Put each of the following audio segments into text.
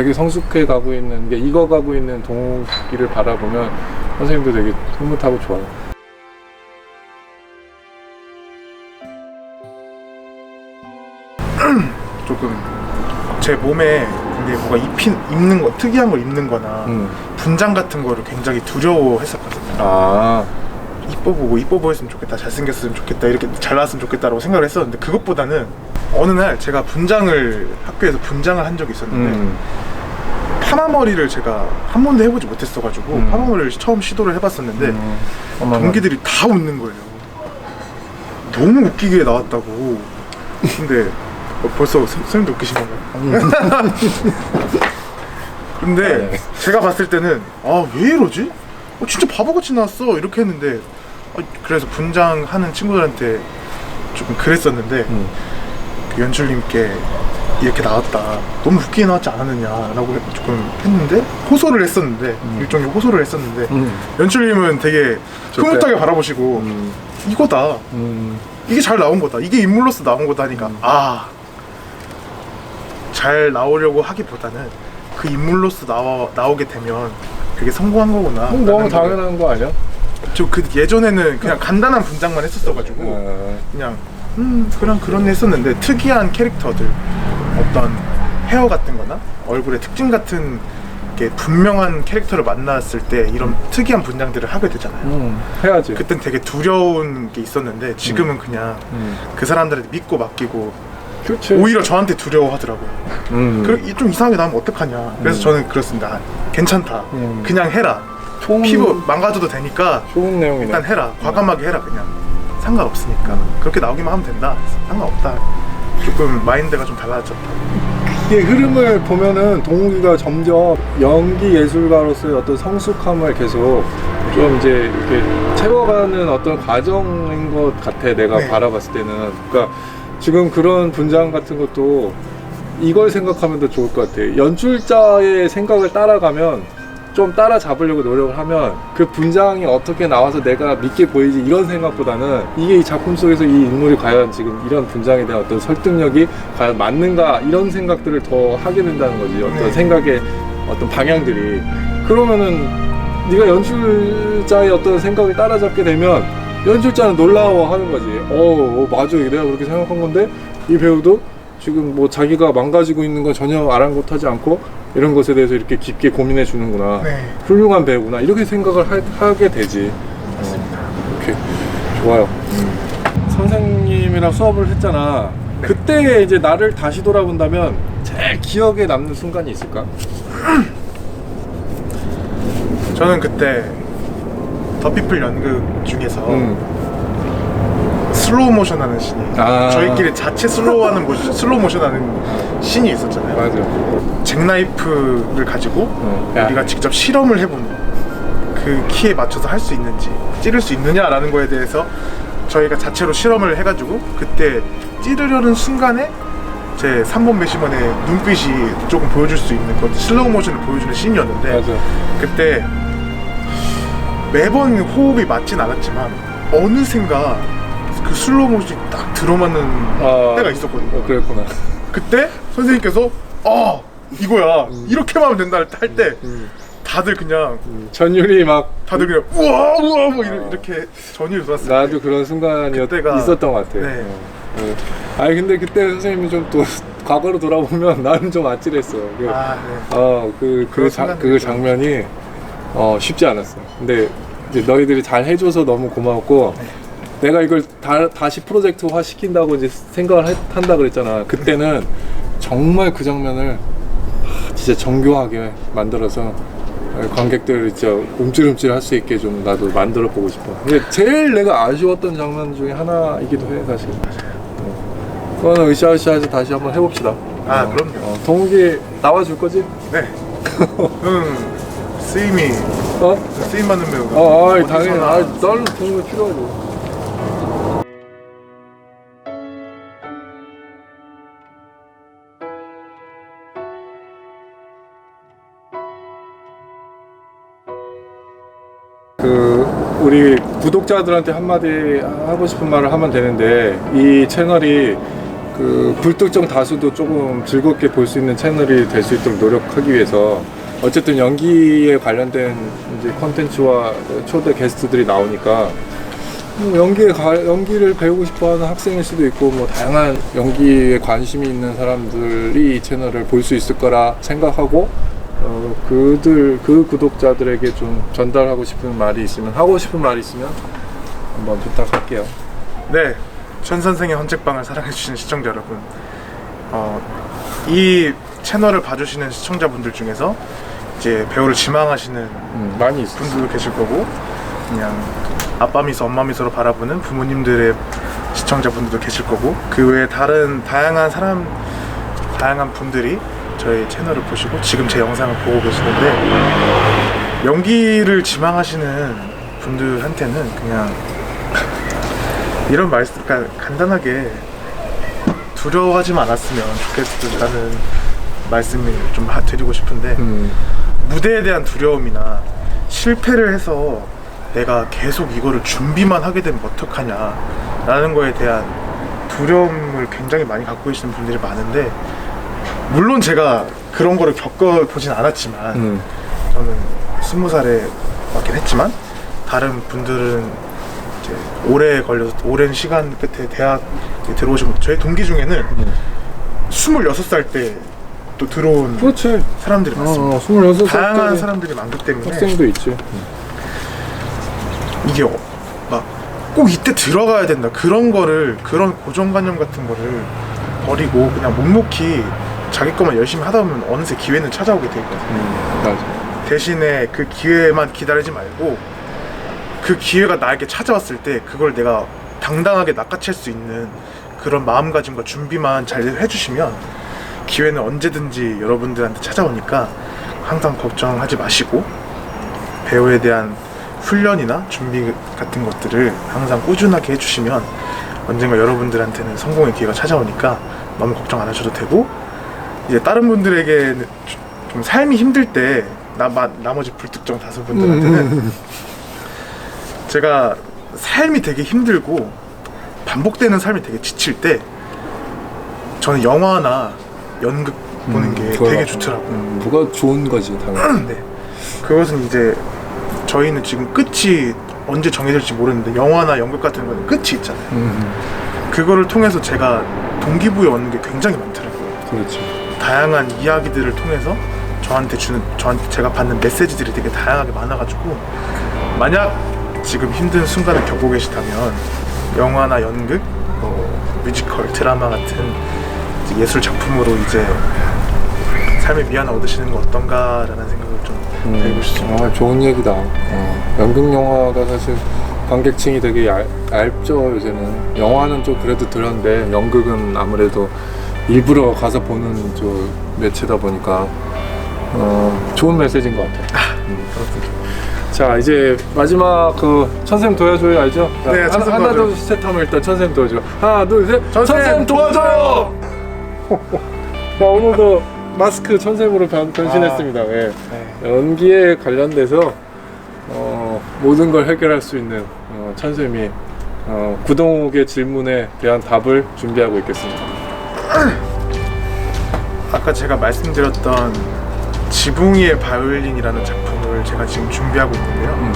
되게 성숙해 가고 있는 게 익어 가고 있는 동욱이를 바라보면 선생님도 되게 흐뭇하고 좋아요. 조금 제 몸에 근데 뭐가 입힌 입는 거 특이한 걸 입는 거나 음. 분장 같은 거를 굉장히 두려워했었거든요. 아, 이뻐 보고 이뻐 보였으면 좋겠다, 잘생겼으면 좋겠다, 이렇게 잘 나왔으면 좋겠다라고 생각을 했었는데 그것보다는 어느 날 제가 분장을 학교에서 분장을 한 적이 있었는데 음. 파마 머리를 제가 한 번도 해보지 못했어가지고 음. 파마 머리를 처음 시도를 해봤었는데 음. 어머나. 동기들이 다 웃는 거예요. 너무 웃기게 나왔다고. 근데 어, 벌써 선- 선생님도 웃기신 건가요? 근데 네. 제가 봤을 때는 아 왜 이러지? 어, 진짜 바보같이 나왔어 이렇게 했는데 어, 그래서 분장하는 친구들한테 조금 그랬었는데 음. 그 연출님께 이렇게 나왔다 너무 웃기게 나왔지 않았느냐라고 조금 했는데 호소를 했었는데 일종의 호소를 했었는데 음. 연출님은 되게. 흐뭇하게 바라보시고 음. 이거다 음. 이게 잘 나온 거다 이게 인물로서 나온 거다 하니까 아 잘 나오려고 하기보다는 그 인물로서 나와, 나오게 되면 그게 성공한 거구나 그럼 너무 당연한 거 아니야? 저그 예전에는 그냥 간단한 분장만 했었어가지고 어. 그냥 음 그런 애 했었는데 특이한 캐릭터들 어떤 헤어 같은 거나 얼굴의 특징 같은 게 분명한 캐릭터를 만났을 때 이런 특이한 분장들을 하게 되잖아요 음. 해야지. 그땐 되게 두려운 게 있었는데 지금은 그냥 음. 그 사람들한테 믿고 맡기고 그렇지. 오히려 저한테 두려워하더라고요 음. 그, 좀 이상하게 나오면 어떡하냐 그래서 음. 저는 그렇습니다 아, 괜찮다 음. 그냥 해라 좋은, 피부 망가져도 되니까 좋은 내용이네. 일단 해라 과감하게 해라 그냥 상관없으니까 그렇게 나오기만 하면 된다 상관없다 조금 마인드가 좀 달라졌다. 이게 흐름을 보면은 동욱이가 점점 연기 예술가로서의 어떤 성숙함을 계속 좀 이제 이렇게 채워가는 어떤 과정인 것 같아 내가 네. 바라봤을 때는. 그러니까 지금 그런 분장 같은 것도 이걸 생각하면 더 좋을 것 같아. 연출자의 생각을 따라가면 좀 따라잡으려고 노력을 하면 그 분장이 어떻게 나와서 내가 믿게 보이지 이런 생각보다는 이게 이 작품 속에서 이 인물이 과연 지금 이런 분장에 대한 어떤 설득력이 과연 맞는가 이런 생각들을 더 하게 된다는 거지 어떤 네. 생각의 어떤 방향들이. 그러면은 네가 연출자의 어떤 생각을 따라잡게 되면 연출자는 놀라워하는 거지. 어, 어 맞아. 내가 그렇게 생각한 건데 이 배우도 지금 뭐 자기가 망가지고 있는 건 전혀 아랑곳하지 않고 이런 것에 대해서 이렇게 깊게 고민해 주는구나. 네. 훌륭한 배우구나. 이렇게 생각을 하, 게 되지. 맞습니다. 오케이. 좋아요. 선생님이랑 수업을 했잖아. 그때 이제 나를 다시 돌아본다면 제일 기억에 남는 순간이 있을까? 저는 그때 더피플 연극 중에서 음. 슬로우 모션 하는 씬이 아. 저희끼리 자체 슬로우 하는 모션, 슬로우 모션 하는 씬이 있었잖아요 맞아 잭나이프를 가지고 어. 야. 우리가 직접 실험을 해보는 그 키에 맞춰서 할 수 있는지 찌를 수 있느냐라는 거에 대해서 저희가 자체로 실험을 해가지고 그때 찌르려는 순간에 제 3번 배심원의 눈빛이 조금 보여줄 수 있는 그 슬로우 모션을 보여주는 씬이었는데 맞아 그때 매번 호흡이 맞진 않았지만 어느샌가 그 슬로우 모션이 딱 들어맞는 아. 때가 있었거든요 어, 그랬구나 그때 선생님께서 아 이거야 이렇게만 하면 된다 할때 음. 다들 그냥 전율이 막 다들 그냥 우와 우와 뭐 이러- 이렇게 전율이 돌았어요. 나도 그런 순간이 그때가- 있었던 것 같아. 네. 어, 어. 아니 근데 그때 선생님이 좀 또 과거로 돌아보면 나는 좀 아찔했어. 그, 아 네. 어, 그, 그, 그런 자, 순간들이 그. 장면이 어, 쉽지 않았어. 근데 이제 너희들이 잘 해줘서 너무 고마웠고, 네. 내가 이걸 다, 다시 프로젝트화 시킨다고 이제 생각을 해- 한다 그랬잖아. 그때는 정말 그 장면을 하, 진짜 정교하게 만들어서 관객들 진짜 움찔움찔 할 수 있게 좀 나도 만들어 보고 싶어. 근데 제일 내가 아쉬웠던 장면 중에 하나이기도 해, 사실. 어. 그거는 으쌰으쌰해서 다시 한번 해봅시다. 아 어. 그럼요. 어, 동욱이 나와줄 거지? 네. 저는 쓰임이 어? 쓰임 받는 배우. 어, 아, 당연히. 아, 나는 동욱이 필요하지. 그 우리 구독자들한테 한마디 하고 싶은 말을 하면 되는데 이 채널이 그그 불특정 다수도 조금 즐겁게 볼 수 있는 채널이 될 수 있도록 노력하기 위해서 어쨌든 연기에 관련된 이제 컨텐츠와 초대 게스트들이 나오니까 뭐 연기에 가, 연기를 배우고 싶어하는 학생일 수도 있고 뭐 다양한 연기에 관심이 있는 사람들이 이 채널을 볼 수 있을 거라 생각하고 어, 그들 그 구독자들에게 좀 전달하고 싶은 말이 있으면 하고 싶은 말이 있으면 한번 부탁할게요. 네, 천 선생의 헌책방을 사랑해주시는 시청자 여러분, 어, 이 채널을 봐주시는 시청자분들 중에서 이제 배우를 지망하시는 음, 많이 있어. 분들도 계실 거고, 그냥 아빠 미소, 엄마 미소로 바라보는 부모님들의 시청자분들도 계실 거고, 그 외에 다른 다양한 사람, 다양한 분들이 저희 채널을 보시고 지금 제 영상을 보고 계시는데 연기를 지망하시는 분들한테는 그냥 이런 말씀, 그러니까 간단하게 두려워하지만 않았으면 좋겠다는 말씀을 좀 하- 드리고 싶은데 음, 무대에 대한 두려움이나 실패를 해서 내가 계속 이거를 준비만 하게 되면 어떡하냐 라는 거에 대한 두려움을 굉장히 많이 갖고 계시는 분들이 많은데 물론 제가 그런 거를 겪어보진 않았지만 음, 저는 스무 살에 왔긴 했지만 다른 분들은 이제 오래 걸려서 오랜 시간 끝에 대학에 들어오신 분 저희 동기 중에는 음. 26살 때 또 들어온 그렇지. 사람들이 많습니다. 어, 26살 다양한 때 사람들이 많기 때문에 학생도 있지. 이게 막 꼭 이때 들어가야 된다 그런 거를 그런 고정관념 같은 거를 버리고 그냥 묵묵히 자기 것만 열심히 하다 보면 어느새 기회는 찾아오게 돼 있거든. 음, 맞아. 대신에 그 기회만 기다리지 말고 그 기회가 나에게 찾아왔을 때 그걸 내가 당당하게 낚아챌 수 있는 그런 마음가짐과 준비만 잘 해주시면 기회는 언제든지 여러분들한테 찾아오니까 항상 걱정하지 마시고 배우에 대한 훈련이나 준비 같은 것들을 항상 꾸준하게 해주시면 언젠가 여러분들한테는 성공의 기회가 찾아오니까 너무 걱정 안 하셔도 되고 이제 다른 분들에게는 좀 삶이 힘들 때 나, 마, 나머지 불특정 다수 분들한테는 제가 삶이 되게 힘들고 반복되는 삶이 되게 지칠 때 저는 영화나 연극 보는 게 그거- 되게 좋더라고요. 음, 뭐가 좋은 거지, 당연히. 네. 그것은 이제 저희는 지금 끝이 언제 정해질지 모르는데 영화나 연극 같은 거는 끝이 있잖아요. 음, 그거를 통해서 제가 동기부여 얻는 게 굉장히 많더라고요. 그렇지. 다양한 이야기들을 통해서 저한테 주는 저한테 제가 받는 메시지들이 되게 다양하게 많아가지고 만약 지금 힘든 순간을 겪고 계시다면 영화나 연극, 뭐 뮤지컬, 드라마 같은 예술 작품으로 이제 삶의 미안을 얻으시는 거 어떤가라는 생각을 좀 드리고 싶습니다. 아, 좋은 얘기다. 어, 연극 영화가 사실 관객층이 되게 얇, 얇죠, 요새는. 영화는 좀 그래도 들었는데, 연극은 아무래도 일부러 가서 보는 저 매체다 보니까, 어, 좋은 메시지인 것 같아. 음. 자, 이제 마지막 그 천샘 도와줘요 알죠? 자, 네, 천샘 하나, 도와줘요. 둘, 셋 하면 일단 천샘 도와줘. 하나, 둘, 셋. 천샘 천샘 도와줘요! 자, 오늘도 마스크 천샘으로 변, 변신했습니다. 예. 네. 연기에 관련돼서 어, 모든 걸 해결할 수 있는 어, 천샘이 어, 구동욱의 질문에 대한 답을 준비하고 있겠습니다. 아까 제가 말씀드렸던 지붕 위의 바이올린이라는 작품을 제가 지금 준비하고 있는데요. 음.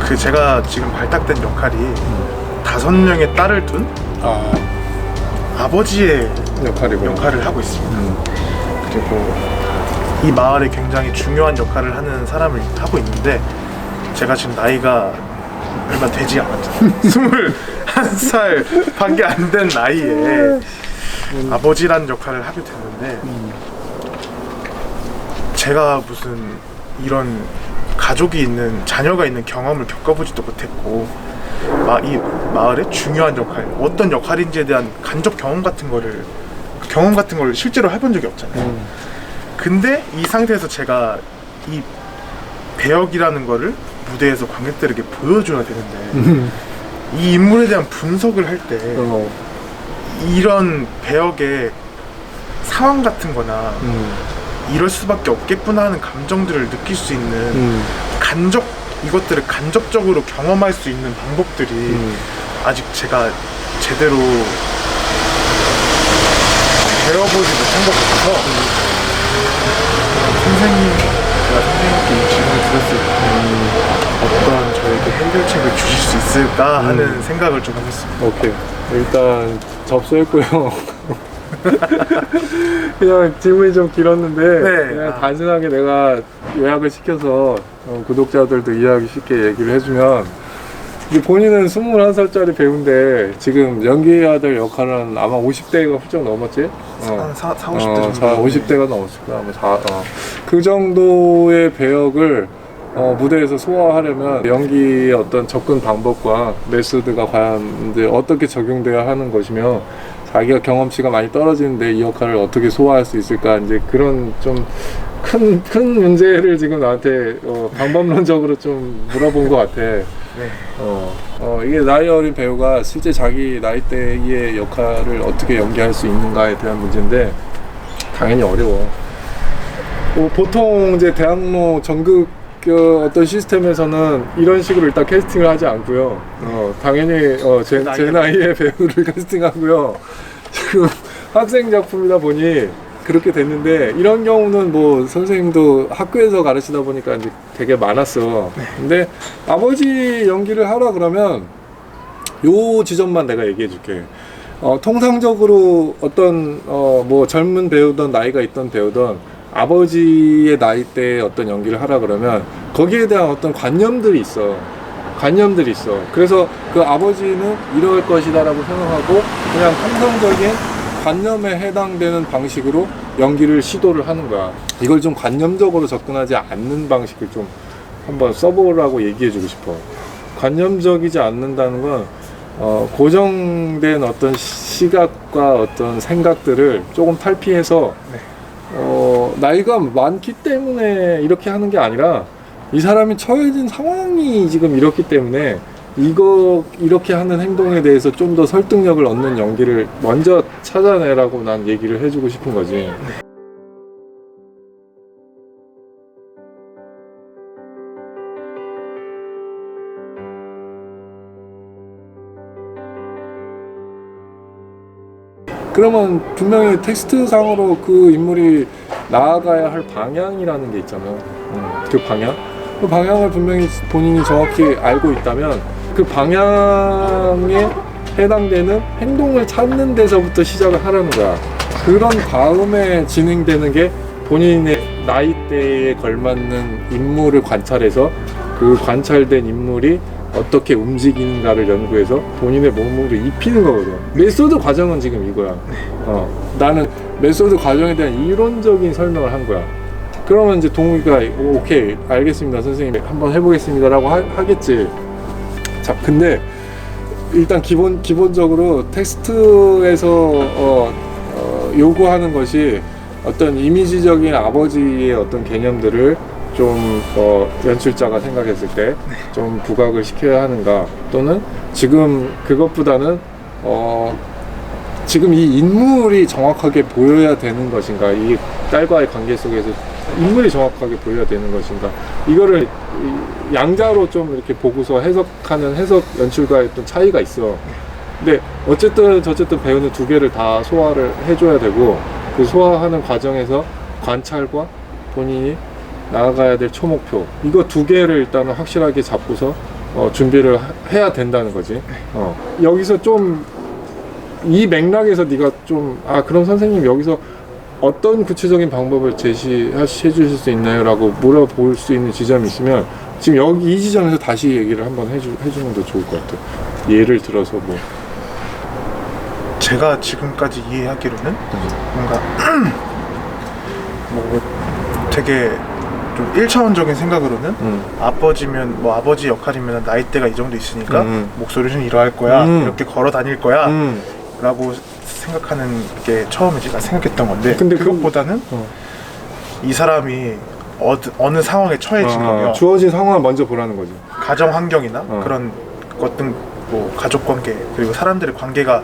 그 제가 지금 발탁된 역할이 다섯 명의 딸을 둔 아 아버지의 역할이고. 역할을 하고 있습니다. 음. 그리고 이 마을에 굉장히 중요한 역할을 하는 사람을 하고 있는데 제가 지금 나이가 얼마 되지 않았잖아요. 스물한 살 밖에 안 된 나이에 아버지란 역할을 하게 됐는데 제가 무슨 이런 가족이 있는 자녀가 있는 경험을 겪어보지도 못했고 마, 이 마을의 중요한 역할 어떤 역할인지에 대한 간접 경험 같은 거를 경험 같은 걸 실제로 해본 적이 없잖아요. 음. 근데 이 상태에서 제가 이 배역이라는 거를 무대에서 관객들에게 보여줘야 되는데 음. 이 인물에 대한 분석을 할때 어. 이런 배역의 상황 같은 거나 음. 이럴 수밖에 없겠구나 하는 감정들을 느낄 수 있는 음. 간접 이것들을 간접적으로 경험할 수 있는 방법들이 음. 아직 제가 제대로 배워보지 못한 것 같아서 선생님 제가 선생님께 이 질문을 들었을 때어 떤 저에게 해결책을 주실 수 있을까 하는 생각을 좀 해봤습니다. 오케이. 일단 접수했고요. 그냥 질문이 좀 길었는데 네. 그냥 아. 단순하게 내가 요약을 시켜서 어, 구독자들도 이해하기 쉽게 얘기를 해주면 이제 본인은 21살짜리 배우인데 지금 연기해야 될 역할은 아마 50대가 훌쩍 넘었지? 어. 한 4, 4 50대 어, 정도. 자, 50대가 넘었을 거야. 아마 자, 어. 그 정도의 배역을 어, 무대에서 소화하려면 연기의 어떤 접근 방법과 메소드가 과연 이제 어떻게 적용돼야 하는 것이며 자기가 경험치가 많이 떨어지는데 이 역할을 어떻게 소화할 수 있을까 이제 그런 좀 큰, 큰 문제를 지금 나한테 어, 방법론적으로 좀 물어본 것 같아. 네. 어, 어, 이게 나이 어린 배우가 실제 자기 나이대의 역할을 어떻게 연기할 수 있는가에 대한 문제인데 당연히 어려워. 뭐 보통 이제 대학로 전극 그 어떤 시스템에서는 이런 식으로 일단 캐스팅을 하지 않고요. 어, 당연히 어, 제, 제 나이의 배우를 캐스팅하고요. 지금 학생 작품이다 보니 그렇게 됐는데 이런 경우는 뭐 선생님도 학교에서 가르치다 보니까 이제 되게 많았어. 근데 아버지 연기를 하라 그러면 요 지점만 내가 얘기해 줄게. 어, 통상적으로 어떤 어, 뭐 젊은 배우든 나이가 있던 배우든 아버지의 나이대에 어떤 연기를 하라 그러면 거기에 대한 어떤 관념들이 있어. 관념들이 있어. 그래서 그 아버지는 이럴 것이다라고 생각하고 그냥 통상적인 관념에 해당되는 방식으로 연기를 시도를 하는 거야. 이걸 좀 관념적으로 접근하지 않는 방식을 좀 한번 써보라고 얘기해주고 싶어. 관념적이지 않는다는 건 어, 고정된 어떤 시각과 어떤 생각들을 조금 탈피해서 네. 어, 나이가 많기 때문에 이렇게 하는 게 아니라 이 사람이 처해진 상황이 지금 이렇기 때문에 이거 이렇게 하는 행동에 대해서 좀 더 설득력을 얻는 연기를 먼저 찾아내라고 난 얘기를 해주고 싶은 거지. 그러면 분명히 텍스트상으로 그 인물이 나아가야 할 방향이라는 게 있잖아요. 음, 그 방향. 그 방향을 분명히 본인이 정확히 알고 있다면 그 방향에 해당되는 행동을 찾는 데서부터 시작을 하라는 거야. 그런 다음에 진행되는 게 본인의 나이대에 걸맞는 인물을 관찰해서 그 관찰된 인물이 어떻게 움직이는가를 연구해서 본인의 몸으로 입히는 거거든. 메소드 과정은 지금 이거야. 어, 나는 메소드 과정에 대한 이론적인 설명을 한 거야. 그러면 이제 동욱이가 오, 오케이 알겠습니다 선생님 한번 해보겠습니다라고 하, 하겠지. 자 근데 일단 기본 기본적으로 텍스트에서 어, 어, 요구하는 것이 어떤 이미지적인 아버지의 어떤 개념들을 좀 어, 연출자가 생각했을 때 좀 부각을 시켜야 하는가 또는 지금 그것보다는 어, 지금 이 인물이 정확하게 보여야 되는 것인가 이 딸과의 관계 속에서 인물이 정확하게 보여야 되는 것인가 이거를 이 양자로 좀 이렇게 보고서 해석하는 해석 연출가의 어떤 차이가 있어. 근데 어쨌든 저쨌든 배우는 두 개를 다 소화를 해줘야 되고 그 소화하는 과정에서 관찰과 본인이 나아가야 될 초목표. 이거 두 개를 일단은 확실하게 잡고서 어, 준비를 하- 해야 된다는 거지. 어. 여기서 좀 이 맥락에서 네가 좀 아 그럼 선생님 여기서 어떤 구체적인 방법을 제시해 주실 수 있나요? 라고 물어볼 수 있는 지점이 있으면 지금 여기 이 지점에서 다시 얘기를 한번 해주, 해주면 더 좋을 것 같아. 예를 들어서 뭐. 제가 지금까지 이해하기로는 뭔가 뭐 되게 좀 1차원적인 생각으로는 음. 아버지면 뭐 아버지 역할이면 나이대가 이 정도 있으니까 음. 목소리는 이러할 거야 음. 이렇게 걸어 다닐 거야 음. 라고 생각하는 게 처음에 제가 생각했던 건데 근데 그- 그것보다는 어. 이 사람이 어, 어느 상황에 처해진 아, 거며 주어진 상황을 먼저 보라는 거지 가정 환경이나 어. 그런 것등 뭐 가족 관계 그리고 사람들의 관계가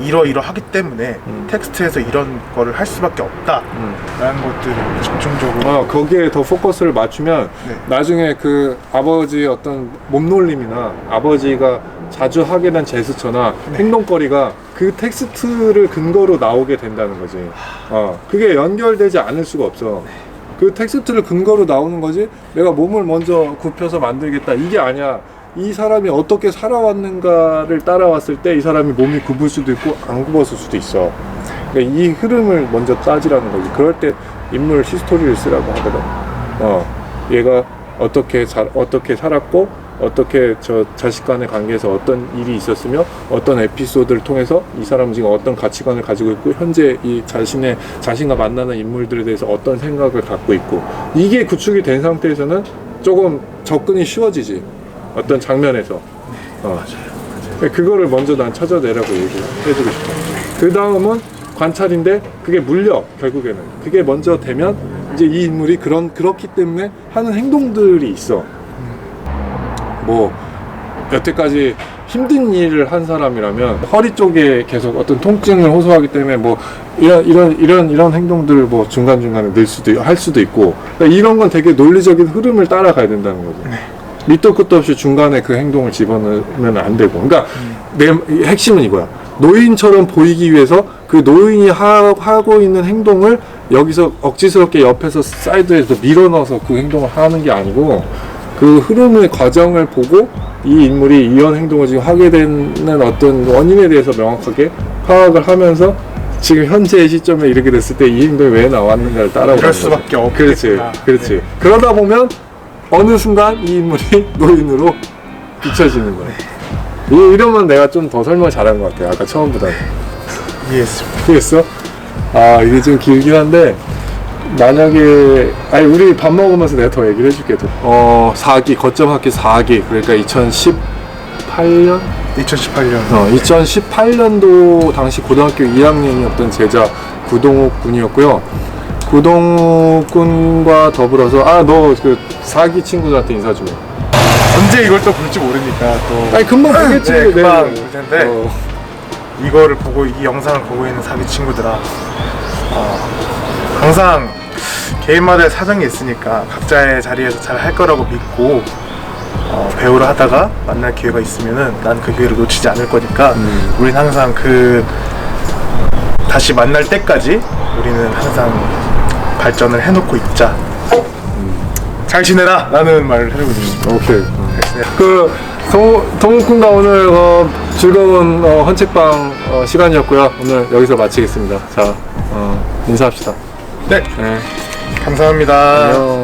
이러이러하기 때문에 음. 텍스트에서 이런 거를 할 수밖에 없다라는 음. 것들을 집중적으로 어, 거기에 더 포커스를 맞추면 네. 나중에 그 아버지의 어떤 몸놀림이나 아버지가 자주 하게 된 제스처나 네. 행동거리가 그 텍스트를 근거로 나오게 된다는 거지. 어, 그게 연결되지 않을 수가 없어. 그 텍스트를 근거로 나오는 거지. 내가 몸을 먼저 굽혀서 만들겠다. 이게 아니야. 이 사람이 어떻게 살아왔는가를 따라왔을 때 이 사람이 몸이 굽을 수도 있고 안 굽었을 수도 있어. 그러니까 이 흐름을 먼저 따지라는 거지. 그럴 때 인물 히스토리를 쓰라고 하거든. 어, 얘가 어떻게 잘 어떻게 살았고 어떻게 저 자식 간의 관계에서 어떤 일이 있었으며 어떤 에피소드를 통해서 이 사람은 지금 어떤 가치관을 가지고 있고 현재 이 자신의 자신과 만나는 인물들에 대해서 어떤 생각을 갖고 있고 이게 구축이 된 상태에서는 조금 접근이 쉬워지지 어떤 장면에서 어. 그거를 먼저 난 찾아내라고 얘기해주고 싶어. 그 다음은 관찰인데 그게 물려 결국에는 그게 먼저 되면 이제 이 인물이 그런 그렇기 때문에 하는 행동들이 있어. 뭐 여태까지 힘든 일을 한 사람이라면 허리 쪽에 계속 어떤 통증을 호소하기 때문에 뭐 이런 이런 이런 이런 행동들을 뭐 중간 중간에 늘 수도 있- 할 수도 있고 그러니까 이런 건 되게 논리적인 흐름을 따라가야 된다는 거죠. 밑도 끝도 없이 중간에 그 행동을 집어넣으면 안 되고. 그러니까 내 핵심은 이거야. 노인처럼 보이기 위해서 그 노인이 하, 하고 있는 행동을 여기서 억지스럽게 옆에서 사이드에서 밀어넣어서 그 행동을 하는 게 아니고 그 흐름의 과정을 보고 이 인물이 이런 행동을 지금 하게 되는 어떤 원인에 대해서 명확하게 파악을 하면서 지금 현재의 시점에 이렇게 됐을 때 이 행동이 왜 나왔는가를 따라오는 이럴 거지. 수밖에 없겠구나. 그렇지, 그렇지. 네. 그러다 보면 어느 순간 이 인물이 노인으로 비춰지는 거야. 이- 이러면 내가 좀 더 설명 잘한 것 같아. 아까 처음보다. 이해했습니다. 그랬어? 아 이게 좀 길긴 한데 만약에 아니 우리 밥 먹으면서 내가 더 얘기를 해줄게. 어 4기 거점 학기 4기 그러니까 2018년 2018년 어, 2018년도 당시 고등학교 2학년이었던 제자 구동욱 군이었고요. 구동욱 군과 더불어서 아 너 그 사기 친구들한테 인사 좀 해. 언제 이걸 또 볼지 모르니까 또 아니 금방 보겠지. 네, 금방 볼 텐데. 어, 이거를 보고 이 영상을 보고 있는 사기 친구들아 어, 항상 개인마다의 사정이 있으니까 각자의 자리에서 잘 할 거라고 믿고 어, 배우를 하다가 만날 기회가 있으면은 난 그 기회를 놓치지 않을 거니까 음. 우린 항상 그 다시 만날 때까지 우리는 항상 발전을 해놓고 있자 잘 지내라 라는 말을 해주고 싶습니다 오케이. 그 동- 동욱 군과 오늘 어, 즐거운 어, 헌책방 어, 시간이었고요. 오늘 여기서 마치겠습니다. 자 어, 인사합시다. 네 네. 감사합니다 안녕.